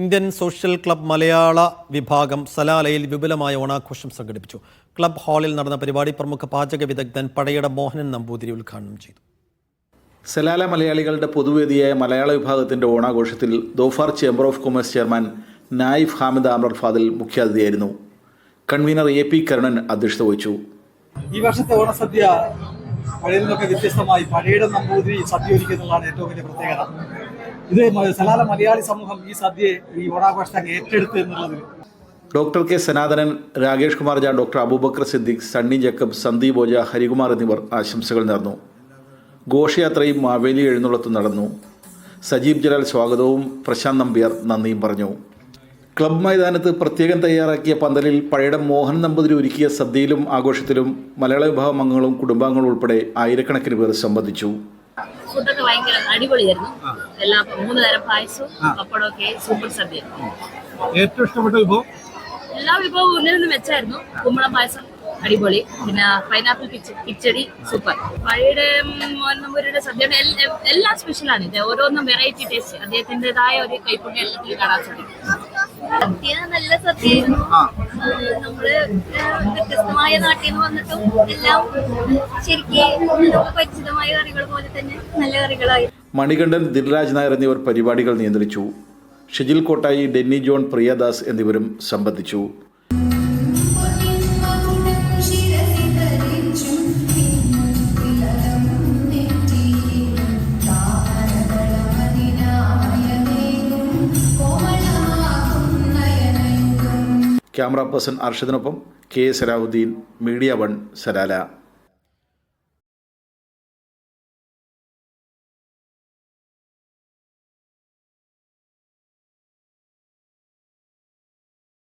Indian social club മലയാള വിഭാഗം സലാലയിൽ വിപുലമായ ഓണാഘോഷം സംഘടിപ്പിച്ചു. ക്ലബ് ഹാളിൽ നടന്ന പരിപാടി പ്രമുഖ പാചക വിദഗ്ധൻ പടയട മോഹനൻ നമ്പൂതിരി ഉദ്ഘാടനം ചെയ്തു. സലാല മലയാളികളുടെ പൊതുവേദിയായ മലയാള വിഭാഗത്തിന്റെ ഓണാഘോഷത്തിൽ Dhofar chamber of commerce chairman Naif Hamid Amer Fadhil മുഖ്യാതിഥിയായിരുന്നു. Convener A P Karunan അധ്യക്ഷത വഹിച്ചു. ഈ വർഷത്തെ ഓണസദ്യ പഴയ നിന്നൊക്കെ വ്യത്യസ്തമായി പഴയുടെ നമ്പൂതിരി സദ്യ ഒരുക്കുന്നതാണ് ഏറ്റവും വലിയ പ്രത്യേകത. ഇത് സലാല മലയാളി സമൂഹം ഈ സദ്യയെ ഈ ഓണാഘോഷത്തെ അങ്ങ് ഏറ്റെടുത്ത് എന്നുള്ളതിൽ doctor K Sanathanan Rakesh Kumar Jan doctor Abubakar Siddique Sunny Jacob Sandeep Oja Harikumar എന്നിവർ ആശംസകൾ നേർന്നു. ഘോഷയാത്രയും മാവേലി എഴുന്നള്ളത്തും നടന്നു. സജീബ് ജലാൽ സ്വാഗതവും പ്രശാന്ത് നമ്പ്യാർ നന്ദിയും പറഞ്ഞു. ക്ലബ് മൈതാനത്ത് പ്രത്യേകം തയ്യാറാക്കിയ പന്തലിൽ പഴയുടെ മോഹൻ നമ്പൂതിരി ഒരുക്കിയ സദ്യയിലും ആഘോഷത്തിലും മലയാള വിഭാഗം അംഗങ്ങളും കുടുംബാംഗങ്ങളും ഉൾപ്പെടെ ആയിരക്കണക്കിന് പേർ സംബന്ധിച്ചു. ഫുഡൊക്കെ ഭയങ്കര അടിപൊളിയായിരുന്നു. എല്ലാ മൂന്ന് തരം പായസവും പപ്പടമൊക്കെ സൂപ്പർ സദ്യ ഏറ്റവും ഇഷ്ടപ്പെട്ട വിഭവം? എല്ലാ വിഭവവും ഒന്നിൽ നിന്ന് മെച്ചായിരുന്നു കുമ്പളം പായസം അടിപൊളി. പിന്നെ പൈനാപ്പിൾ കിച്ച കിച്ചടി സൂപ്പർ പഴയുടെ മോനമ്പൂരിയുടെ സദ്യയുടെ എല്ലാം സ്പെഷ്യലാണ് ഇത് ഓരോന്നും വെറൈറ്റി ടേസ്റ്റ് അദ്ദേഹത്തിന്റെതായ ഒരു കൈപ്പുണ്യം എല്ലാത്തിലും കാണാൻ സാധിക്കും. സദ്യ നല്ല സദ്യയായിരുന്നു. നമ്മൾ വ്യത്യസ്തമായ നാട്ടിൽ നിന്ന് വന്നിട്ടും എല്ലാം ശരിക്കും പരിചിതമായ കറികൾ പോലെ തന്നെ നല്ല കറികളായി. മണികണ്ഠൻ ദിൽരാജ് നായർ എന്നിവർ പരിപാടികൾ നിയന്ത്രിച്ചു. ഷിജിൽ കോട്ടായി ഡെന്നി ജോൺ പ്രിയദാസ് എന്നിവരും സംബന്ധിച്ചു. Camera person അർഷദിനൊപ്പം K Salahuddin Media One Salalah